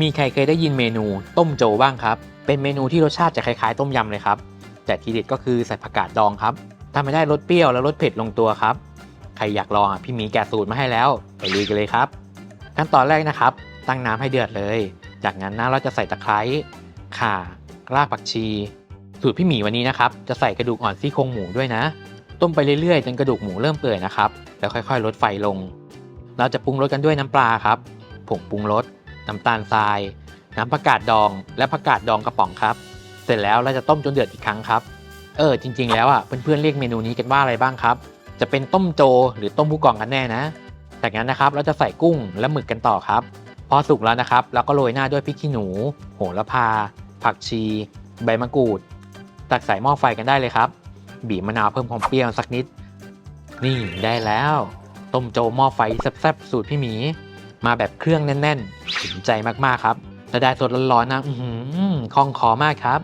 มีใครเคยได้ยินเมนูต้มโจบ้างครับ เป็นเมนูที่รสชาติจะคล้ายๆ ต้มยำเลยครับ แต่ทีเด็ดก็คือใส่ผักกาดดองครับทำให้ได้รสเปรี้ยวและรสเผ็ดลงตัวครับ ใครอยากลองอะพี่หมีแกะสูตรมาให้แล้ว ไปลุยกันเลยครับ ขั้นตอนแรกนะครับ ตั้งน้ำให้เดือดเลย จากนั้นนะเราจะใส่ตะไคร้ ข่า รากผักชี สูตรพี่หมีวันนี้นะครับ จะใส่กระดูกอ่อนซี่โครงหมูด้วยนะ ต้มไปเรื่อยๆจนกระดูกหมูเริ่มเปื่อยนะครับ แล้วค่อยๆ ลดไฟลง เราจะปรุงรสกันด้วยน้ำปลาครับ ผงปรุงรส น้ำตาลทราย น้ำผักกาดดอง และผักกาดดองกระป๋องครับ เสร็จแล้วเราจะต้มจนเดือดอีกครั้งครับ เออจริง ๆ แล้วอะเพื่อนๆเรียกเมนูนี้กันว่าอะไรบ้างครับ จะเป็นต้มโจหรือต้มผู้กองกันแน่นะ จากนั้นนะครับเราจะใส่กุ้งและหมึกกันต่อครับ พอสุกแล้วนะครับเราก็โรยหน้าด้วยพริกขี้หนู โหระพา ผักชี ใบมะกรูด ตักใส่หม้อไฟกันได้เลยครับ บีบมะนาวเพิ่มความเปรี้ยวสักนิด นี่ได้แล้ว ต้มโจหม้อไฟแซ่บๆสูตรพี่หมี มาแบบเครื่องแน่นๆ ถึงใจมากๆครับและได้สดร้อนๆนะอืคล่องคอมากครับ